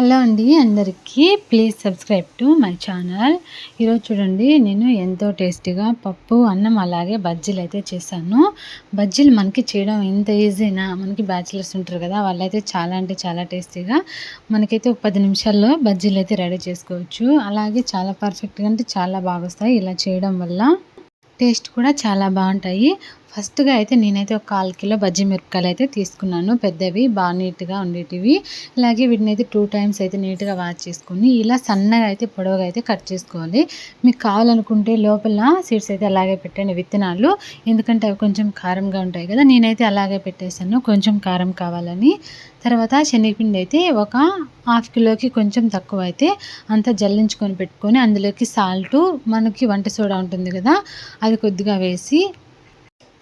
Hello అండి అందరికీ please subscribe to my channel. ఈరోజు చూడండి నేను ఎంతో టేస్టీగా పప్పు అన్నం అలాగే బజ్జీలు అయితే చేశాను. బజ్జీలు మనకి చేయడం ఎంత ఈజీనా? మనకి బ్యాచిలర్స్ ఉంటారు కదా వాళ్ళైతే చాలా అంటే చాలా టేస్టీగా మనకైతే ఒక పది నిమిషాల్లో బజ్జీలు అయితే రెడీ చేసుకోవచ్చు. అలాగే చాలా పర్ఫెక్ట్గా అంటే చాలా బాగా వస్తాయి ఇలా చేయడం వల్ల. టేస్ట్ కూడా చాలా బాగుంటాయి. ఫస్ట్గా అయితే నేనైతే ఒక కాల్ కిలో బజ్జీ మిరపకాయలు అయితే తీసుకున్నాను. పెద్దవి బాగా నీట్గా ఉండేటివి. అలాగే వీటిని అయితే టూ టైమ్స్ అయితే నీట్గా వాష్ చేసుకొని ఇలా సన్నగా అయితే పొడవుగా అయితే కట్ చేసుకోవాలి. మీకు కావాలనుకుంటే లోపల సీడ్స్ అయితే అలాగే పెట్టండి విత్తనాలు. ఎందుకంటే అవి కొంచెం కారంగా ఉంటాయి కదా నేనైతే అలాగే పెట్టేశాను. కొంచెం కారం కావాలని. తర్వాత శనగపిండి అయితే ఒక హాఫ్ కిలోకి కొంచెం తక్కువ అయితే అంతా జల్లించుకొని పెట్టుకొని అందులోకి సాల్ట్ మనకి వంట సోడా ఉంటుంది కదా అది కొద్దిగా వేసి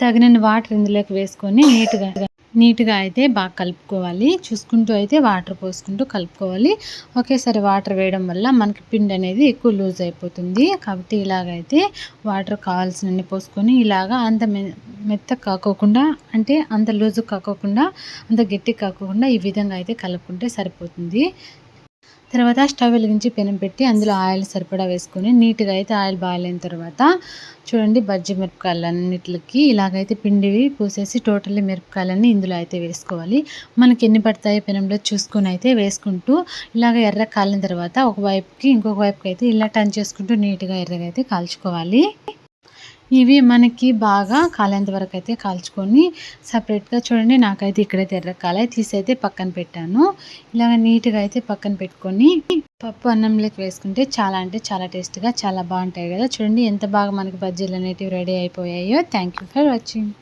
తగినన్ని వాటర్ ఇందులోకి వేసుకొని నీట్గా నీట్గా అయితే బాగా కలుపుకోవాలి. చూసుకుంటూ అయితే వాటర్ పోసుకుంటూ కలుపుకోవాలి. ఒకేసారి వాటర్ వేయడం వల్ల మనకి పిండి అనేది ఎక్కువ లూజ్ అయిపోతుంది. కాబట్టి ఇలాగైతే వాటర్ కావాల్సినన్ని పోసుకొని ఇలాగా అంత మెత్త కాకోకుండా అంటే అంత లూజు కాకోకుండా అంత గట్టి కాకోకుండా ఈ విధంగా అయితే కలుపుకుంటే సరిపోతుంది. తర్వాత స్టవ్ వెలిగించి పెనం పెట్టి అందులో ఆయిల్ సరిపడా వేసుకొని నీట్గా అయితే ఆయిల్ బాయిల్ అయిన తర్వాత చూడండి బజ్జి మిరపకాయలన్నిటికి ఇలాగైతే పిండివి పూసేసి టోటల్లీ మిరపకాయలన్నీ ఇందులో అయితే వేసుకోవాలి. మనకి ఎన్ని పడతాయో పెనంలో చూసుకొని అయితే వేసుకుంటూ ఇలాగ ఎర్ర కాలిన తర్వాత ఒక వైపుకి ఇంకొక వైపుకి అయితే ఇలా టర్న్ చేసుకుంటూ నీట్గా ఎర్రగా అయితే కాల్చుకోవాలి. ఇవి మనకి బాగా కాలేంత వరకు అయితే కాల్చుకొని సపరేట్గా చూడండి. నాకైతే ఇక్కడైతే ఎర్రకాలే తీసైతే తీసి అయితే పక్కన పెట్టాను. ఇలాగ నీట్గా అయితే పక్కన పెట్టుకొని పప్పు అన్నంలోకి వేసుకుంటే చాలా అంటే చాలా టేస్ట్గా చాలా బాగుంటాయి కదా. చూడండి ఎంత బాగా మనకి బజ్జీలు అనేటివి ready అయిపోయాయో. Thank you for watching.